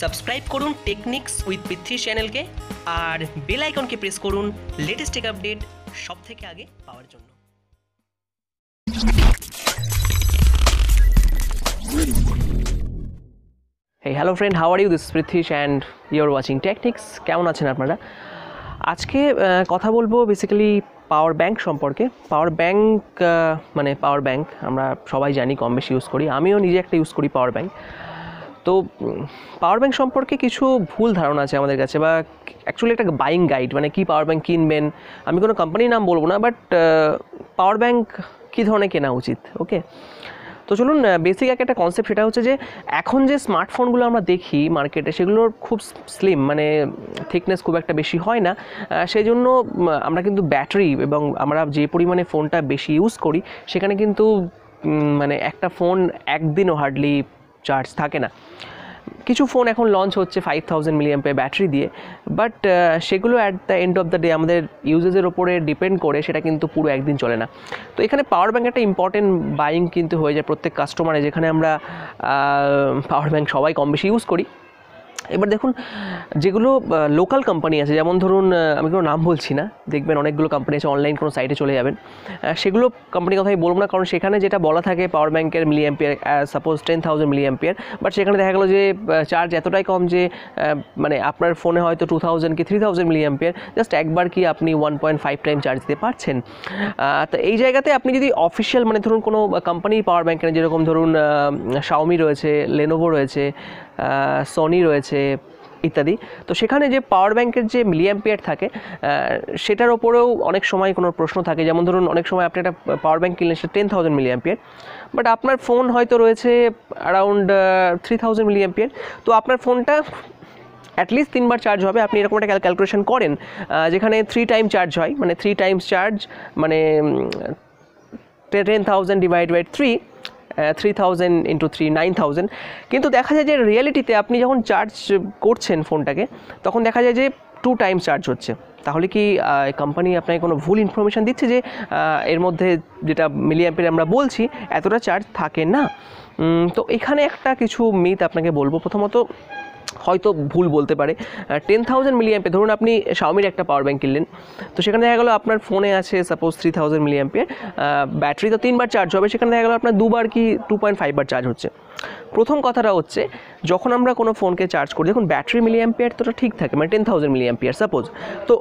Subscribe করুন techniques with Prithvi চ্যানেলকে আর বেল আইকনকে প্রেস করুন লেটেস্ট টেক আপডেট সব থেকে আগে পাওয়ার জন্য। Hello friend, how are you? This is Prithvish and you're watching Technics. কেমন আছেন আপনারা? আজকে কথা বলব বেসিক্যালি পাওয়ার ব্যাংক সম্পর্কে। পাওয়ার ব্যাংক মানে পাওয়ার ব্যাংক আমরা সবাই জানি কম বেশি ইউজ করি। আমিও নিজে একটা ইউজ করি পাওয়ার ব্যাংক তো পাওয়ার ব্যাংক সম্পর্কে কিছু ভুল ধারণা আছে আমাদের কাছে বা অ্যাকচুয়ালি একটা বাইং গাইড মানে কী পাওয়ার ব্যাংক কিনবেন? আমি কোনো কোম্পানির নাম বলব না বাট পাওয়ার ব্যাংক কী ধরনের কেনা উচিত? ওকে তো চলুন বেসিক এক একটা কনসেপ্ট সেটা হচ্ছে যে, এখন যে স্মার্টফোনগুলো আমরা দেখি মার্কেটে সেগুলোর খুব স্লিম মানে থিকনেস খুব একটা বেশি হয় না। সেই জন্য আমরা কিন্তু ব্যাটারি এবং আমরা যে পরিমাণে ফোনটা বেশি ইউজ করি, সেখানে কিন্তু মানে একটা ফোন একদিনও হার্ডলি চার্জ থাকে না। কিছু ফোন এখন লঞ্চ হচ্ছে ফাইভ থাউজেন্ড মিলিয়াম্পে ব্যাটারি দিয়ে বাট সেগুলো at the end of the day আমাদের ইউজেসের ওপরে ডিপেন্ড করে, সেটা কিন্তু পুরো একদিন চলে না। তো এখানে পাওয়ার ব্যাঙ্ক একটা ইম্পর্টেন্ট বাইং কিন্তু হয়ে যায় প্রত্যেক কাস্টমারে যেখানে আমরা পাওয়ার ব্যাঙ্ক সবাই কম বেশি ইউজ করি। এবার দেখুন, যেগুলো লোকাল কোম্পানি আছে, যেমন ধরুন আমি কোনো নাম বলছি না দেখবেন অনেকগুলো কোম্পানি আছে অনলাইন কোনো সাইটে চলে যাবেন। সেগুলো কোম্পানির কথাই বলব না, কারণ সেখানে যেটা বলা থাকে পাওয়ার ব্যাঙ্কের milliampere suppose ten thousand milliampere but সেখানে দেখা গেলো যে চার্জ এতটাই কম যে মানে আপনার ফোনে হয়তো টু থাউজেন্ড কি three thousand milliampere just একবার কি আপনি one point five time charge দিতে পারছেন। তো এই জায়গাতে আপনি যদি অফিসিয়াল মানে ধরুন কোনো কোম্পানির পাওয়ার ব্যাংক কেনেন যেরকম ধরুন শাওমি রয়েছে লেনোভো রয়েছে সনি রয়েছে ইত্যাদি। তো সেখানে যে পাওয়ার ব্যাংকের যে মিলিয়াম্পিয়ার থাকে সেটার ওপরেও অনেক সময় কোনো প্রশ্ন থাকে। যেমন ধরুন, অনেক সময় আপনি একটা পাওয়ার ব্যাংক কিনলেন, সেটা টেন থাউজেন্ড মিলিয়াম্পিয়ার বাট আপনার ফোন হয়তো রয়েছে অ্যারাউন্ড থ্রি থাউজেন্ড মিলিয়াম্পিয়ার তো আপনার ফোনটা অ্যাটলিস্ট তিনবার চার্জ হবে। আপনি এরকম একটা ক্যালকুলেশন করেন যেখানে থ্রি টাইম চার্জ হয়। মানে থ্রি টাইমস চার্জ মানে ten thousand divide by three three thousand into three nine thousand কিন্তু দেখা যায় যে রিয়েলিটিতে আপনি যখন চার্জ করছেন ফোনটাকে তখন দেখা যায় যে টু টাইম চার্জ হচ্ছে। তাহলে কি কোম্পানি আপনাকে কোনো ভুল ইনফরমেশান দিচ্ছে যে এর মধ্যে যেটা মিলিয়াম্পের আমরা বলছি, এতটা চার্জ থাকে না? তো এখানে একটা কিছু মিথ আপনাকে বলব। প্রথমত হয়তো ভুল বলতে পারে। টেন থাউজেন্ড মিলিয়াম্পে ধরুন আপনি শাওমির একটা পাওয়ার ব্যাঙ্ক কিনলেন, তো সেখানে দেখা গেলো আপনার ফোনে আছে suppose three thousand milliampere battery তো তিনবার চার্জ হবে, সেখানে দেখা গেলো আপনার দুবার কি টু পয়েন্ট ফাইভবার চার্জ হচ্ছে। প্রথম কথাটা হচ্ছে, যখন আমরা কোনো ফোনকে চার্জ করি, দেখুন ব্যাটারি মিলিয়াম্পিয়ার তো ঠিক থাকে মানে টেন থাউজেন্ড মিলিয়াম্পিয়ার সাপোজ তো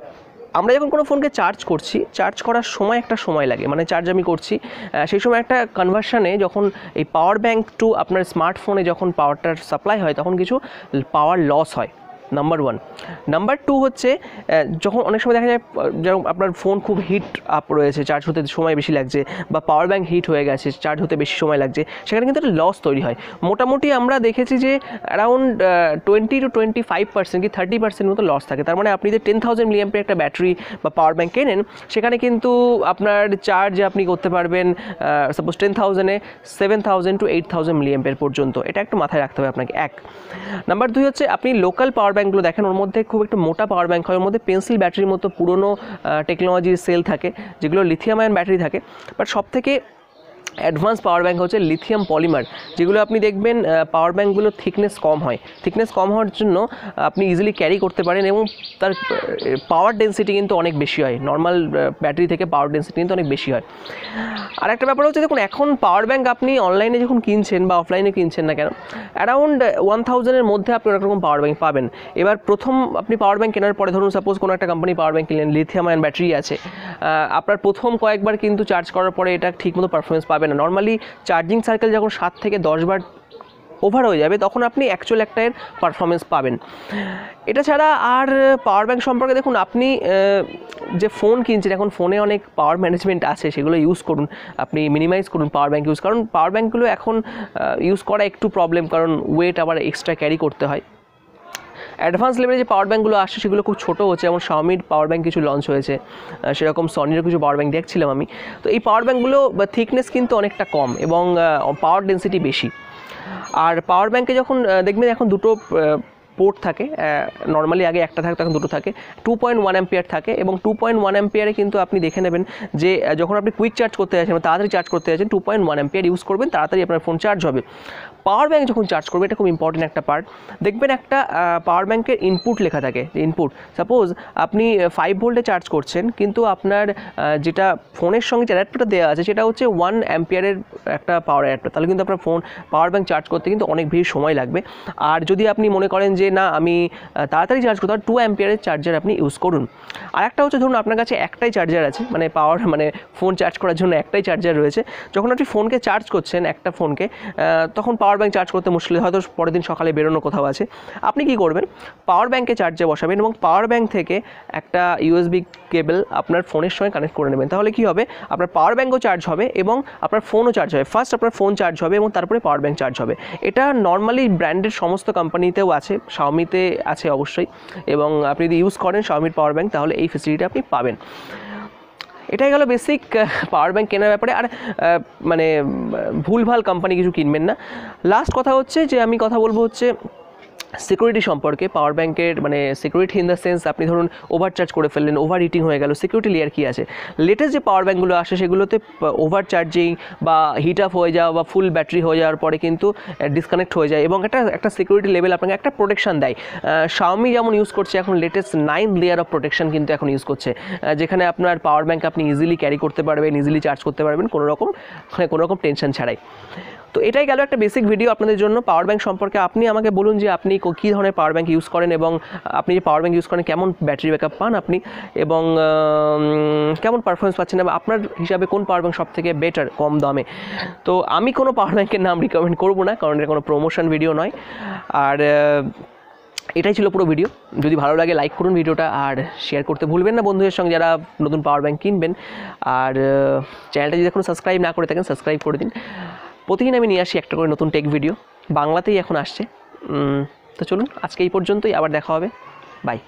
আমরা যখন কোনো ফোনকে চার্জ করছি চার্জ করার সময় একটা সময় লাগে। মানে চার্জ আমি করছি সেই সময় একটা কনভার্সানে যখন এই পাওয়ার ব্যাঙ্ক টু আপনার স্মার্টফোনে যখন পাওয়ারটার সাপ্লাই হয়, তখন কিছু পাওয়ার লস হয়। নাম্বার ওয়ান নাম্বার টু হচ্ছে যখন অনেক সময় দেখা যায় যেরকম আপনার ফোন খুব হিট আপ রয়েছে চার্জ হতে সময় বেশি লাগছে, বা পাওয়ার ব্যাঙ্ক হিট হয়ে গেছে চার্জ হতে বেশি সময় লাগছে, সেখানে কিন্তু একটা লস তৈরি হয়। মোটামুটি আমরা দেখেছি যে around twenty two twenty five percent কি থার্টি পার্সেন্ট মতো লস থাকে। তার মানে আপনি যে টেন থাউজেন্ড মিলিয়াম্পের একটা ব্যাটারি বা পাওয়ার ব্যাঙ্ক কেনেন, সেখানে কিন্তু আপনার চার্জ আপনি করতে পারবেন suppose ten থাউজেন্ডে seven thousand two eight thousand মিলিয়াম্পের পর্যন্ত। এটা একটু মাথায় রাখতে হবে আপনাকে। এক। নাম্বার দুই হচ্ছে, আপনি লোকাল পাওয়ার ব্যাঙ্কগুলো দেখেন, ওর মধ্যে খুব একটু মোটা পাওয়ার ব্যাঙ্ক হয়। ওর মধ্যে পেন্সিল ব্যাটারির মতো পুরনো টেকনোলজির সেল থাকে, যেগুলো লিথিয়াম আয়ন ব্যাটারি থাকে। বাট সব থেকে অ্যাডভান্স পাওয়ার ব্যাঙ্ক হচ্ছে লিথিয়াম পলিমার, যেগুলো আপনি দেখবেন পাওয়ার ব্যাঙ্কগুলো থিকনেস কম হয়। থিকনেস কম হওয়ার জন্য আপনি ইজিলি ক্যারি করতে পারেন এবং তার পাওয়ার ডেন্সিটি কিন্তু অনেক বেশি হয়। নর্মাল ব্যাটারি থেকে পাওয়ার ডেন্সিটি কিন্তু অনেক বেশি হয়। আর একটা ব্যাপার হচ্ছে, দেখুন, এখন পাওয়ার ব্যাঙ্ক আপনি অনলাইনে যখন কিনছেন বা অফলাইনে কিনছেন না কেন অ্যারাউন্ড ওয়ান থাউজেন্ডের মধ্যে আপনি অনেক রকম পাওয়ার ব্যাঙ্ক পাবেন। এবার প্রথম আপনি পাওয়ার ব্যাঙ্ক কেনার পরে, ধরুন সাপোজ কোনো একটা কোম্পানি পাওয়ার ব্যাঙ্ক কিনলেন লিথিয়াম আয়ন ব্যাটারি আছে আপনার প্রথম কয়েকবার কিন্তু চার্জ করার পরে এটা ঠিকমতো পারফরমেন্স পাবে না। নর্মালি চার্জিং সার্কেল যখন সাত থেকে দশবার ওভার হয়ে যাবে, তখন আপনি অ্যাকচুয়াল একটা এর পারফরমেন্স পাবেন। এটা ছাড়া আর পাওয়ার ব্যাঙ্ক সম্পর্কে দেখুন, আপনি যে ফোন কিনছেন, এখন ফোনে অনেক পাওয়ার ম্যানেজমেন্ট আছে, সেগুলো ইউজ করুন। আপনি মিনিমাইজ করুন পাওয়ার ব্যাঙ্ক ইউজ কারণ পাওয়ার ব্যাঙ্কগুলো এখন ইউজ করা একটু প্রবলেম কারণ ওয়েট আবার এক্সট্রা ক্যারি করতে হয়। অ্যাডভান্স লেভেলে যে পাওয়ার ব্যাঙ্কগুলো আসছে, সেগুলো খুব ছোটো হচ্ছে। যেমন শাওমির পাওয়ার ব্যাঙ্ক কিছু লঞ্চ হয়েছে। সেরকম সনিরও কিছু পাওয়ার ব্যাঙ্ক দেখছিলাম আমি। তো এই পাওয়ার ব্যাঙ্কগুলো থিকনেস কিন্তু অনেকটা কম এবং পাওয়ার ডেন্সিটি বেশি। আর পাওয়ার ব্যাঙ্কে যখন দেখবেন এখন দুটো পোর্ট থাকে নর্মালি আগে একটা থাকতো এখন দুটো থাকে। টু পয়েন্ট ওয়ান অ্যাম্পিয়ার থাকে এবং টু পয়েন্ট ওয়ান অ্যাম্পিয়ারে কিন্তু আপনি দেখে নেবেন যে যখন আপনি কুইক চার্জ করতে যাচ্ছেন তাড়াতাড়ি চার্জ করতে যাচ্ছেন two point one ampere use করবেন, তাড়াতাড়ি আপনার ফোন চার্জ হবে। পাওয়ার ব্যাঙ্ক যখন চার্জ করবে, এটা খুব ইম্পর্টেন্ট একটা পার্ট দেখবেন একটা পাওয়ার ব্যাঙ্কের ইনপুট লেখা থাকে ইনপুট সাপোজ আপনি ফাইভ ভোল্টে চার্জ করছেন, কিন্তু আপনার যেটা ফোনের সঙ্গে যে অ্যাডাপ্টারটা দেওয়া আছে, সেটা হচ্ছে ওয়ান অ্যাম্পিয়ারের একটা পাওয়ার অ্যাডাপ্টার তাহলে কিন্তু আপনার ফোন পাওয়ার ব্যাঙ্ক চার্জ করতে কিন্তু অনেক বেশি সময় লাগবে। আর যদি আপনি মনে করেন যে না, আমি তাড়াতাড়ি চার্জ করতে টু অ্যাম্পিয়ারের চার্জার আপনি ইউজ করুন। আর একটা হচ্ছে, ধরুন আপনার কাছে একটাই চার্জার আছে মানে পাওয়ার মানে ফোন চার্জ করার জন্য একটাই চার্জার রয়েছে। যখন আপনি ফোনকে চার্জ করছেন, একটা ফোনকে তখন পাওয়ার ব্যাঙ্ক চার্জ করতে মুশকিল, হয়তো পরের দিন সকালে বেরোনো কোথাও আছে। আপনি কি করবেন? পাওয়ার ব্যাঙ্কে চার্জে বসাবেন এবং পাওয়ার ব্যাঙ্ক থেকে একটা ইউএসবি কেবল আপনার ফোনের সঙ্গে কানেক্ট করে নেবেন। তাহলে কি হবে? আপনার পাওয়ার ব্যাঙ্কও চার্জ হবে এবং আপনার ফোনও চার্জ হবে। ফার্স্ট আপনার ফোন চার্জ হবে এবং তারপরে পাওয়ার ব্যাঙ্ক চার্জ হবে। এটা নর্মালি ব্র্যান্ডের সমস্ত কোম্পানিতেও আছে। শাওমিতে আছে অবশ্যই। এবং আপনি যদি ইউজ করেন শাওমির পাওয়ার ব্যাঙ্ক তাহলে এই ফেসিলিটি আপনি পাবেন। এটাই গেল বেসিক পাওয়ার ব্যাঙ্ক কেনার ব্যাপারে। আর মানে ভুলভাল কোম্পানি কিছু কিনবেন না। লাস্ট কথা হচ্ছে যে, আমি কথা বলব হচ্ছে সিকিউরিটি সম্পর্কে পাওয়ার ব্যাংকের মানে সিকিউরিটি ইন দ্য সেন্স আপনি ধরুন ওভারচার্জ করে ফেললেন ওভার হিটিং হয়ে গেল সিকিউরিটি লেয়ার কী আছে? লেটেস্ট যে পাওয়ার ব্যাঙ্কগুলো আসে সেগুলোতে ওভার চার্জিং বা হিট আপ হয়ে যাওয়া বা ফুল ব্যাটারি হয়ে যাওয়ার পরে কিন্তু ডিসকানেক্ট হয়ে যায় এবং একটা একটা সিকিউরিটি লেভেল আপনাকে একটা প্রোটেকশন দেয়। শাওমি যেমন ইউজ করছে, এখন latest nine layer of protection কিন্তু এখন ইউজ করছে। যেখানে আপনার পাওয়ার ব্যাঙ্ক আপনি ইজিলি ক্যারি করতে পারবেন ইজিলি চার্জ করতে পারবেন, কোনো রকম কোনো রকম টেনশন ছাড়াই। তো এটাই গেল একটা বেসিক ভিডিও আপনাদের জন্য। পাওয়ার ব্যাঙ্ক সম্পর্কে আপনি আমাকে বলুন যে আপনি কী ধরনের পাওয়ার ব্যাঙ্ক ইউজ করেন এবং আপনি যে পাওয়ার ব্যাঙ্ক ইউজ করেন, কেমন ব্যাটারি ব্যাকআপ পান আপনি? এবং কেমন পারফরমেন্স পাচ্ছেন এবং আপনার হিসাবে কোন পাওয়ার ব্যাঙ্ক সব থেকে বেটার কম দামে? তো আমি কোনো পাওয়ার ব্যাঙ্কের নাম রিকমেন্ড করব না, কারণ এটা কোনো প্রমোশন ভিডিও নয়। আর এটাই ছিল পুরো ভিডিও যদি ভালো লাগে লাইক করুন ভিডিওটা আর শেয়ার করতে ভুলবেন না বন্ধুদের সঙ্গে যারা নতুন পাওয়ার ব্যাঙ্ক কিনবেন। আর চ্যানেলটা যদি এখনও সাবস্ক্রাইব না করে থাকেন সাবস্ক্রাইব করে দিন। প্রতিদিন আমি নিয়ে আসি একটা করে নতুন টেক ভিডিও বাংলাতেই এখন আসছে। তো চলুন, আজকে এই পর্যন্তই, আবার দেখা হবে। বাই